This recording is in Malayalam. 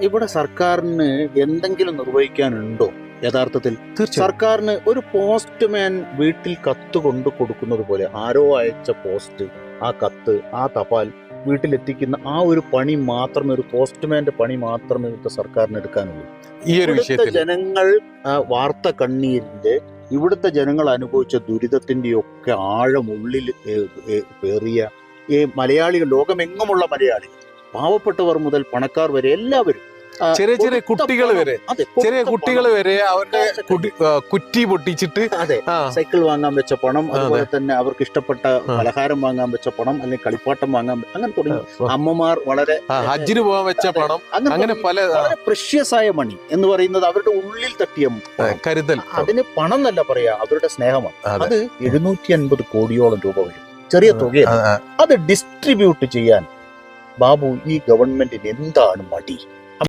ഇവിടെ സർക്കാരിന് എന്തെങ്കിലും നിർവഹിക്കാനുണ്ടോ? യഥാർത്ഥത്തിൽ സർക്കാരിന് ഒരു പോസ്റ്റ്മാൻ വീട്ടിൽ കത്ത് കൊണ്ടു കൊടുക്കുന്നത് പോലെ ആരോ അയച്ച പോസ്റ്റ് ആ കത്ത് ആ തപാൽ വീട്ടിലെത്തിക്കുന്ന ആ ഒരു പണി മാത്രമേ ഒരു പോസ്റ്റ്മാന്റെ പണി മാത്രമേ ഇവിടുത്തെ സർക്കാരിന് എടുക്കാനുള്ളൂ. ഈ ഒരു വിഷയത്തിൽ ജനങ്ങൾ വാർത്ത കണ്ണീരിന്റെ ഇവിടുത്തെ ജനങ്ങൾ അനുഭവിച്ച ദുരിതത്തിന്റെ ഒക്കെ ആഴമുള്ളിൽ പേറിയ ഈ മലയാളികൾ ലോകമെങ്ങുമുള്ള മലയാളികൾ പാവപ്പെട്ടവർ മുതൽ പണക്കാർ വരെ എല്ലാവരും ചെറിയ ചെറിയ കുട്ടികൾ വരെ ചെറിയ കുട്ടികൾ വരെ അവരുടെ കുറ്റി പൊട്ടിച്ചിട്ട് അതെ സൈക്കിൾ വാങ്ങാൻ വെച്ച പണം അതുപോലെ തന്നെ അവർക്ക് ഇഷ്ടപ്പെട്ട പലഹാരം വാങ്ങാൻ വെച്ച പണം അല്ലെങ്കിൽ കളിപ്പാട്ടം വാങ്ങാൻ അങ്ങനെ തുടങ്ങി. അമ്മമാർ വളരെ ഹജ്ജിന് പോകാൻ വെച്ച പണം അങ്ങനെ പല പ്രഷ്യസായ വളരെ പ്രഷ്യസ് ആയ മണി എന്ന് പറയുന്നത് അവരുടെ ഉള്ളിൽ തട്ടിയ. കരുതൽ. അതിന് പണം എന്നല്ല പറയാ അവരുടെ സ്നേഹമാണ്. അത്. എഴുന്നൂറ്റി അൻപത് കോടിയോളം രൂപ വരും. ചെറിയ ആ, അത് ഡിസ്ട്രിബ്യൂട്ട് ചെയ്യാൻ ബാബു ഈ ഗവൺമെന്റിന് എന്താണ് മടി?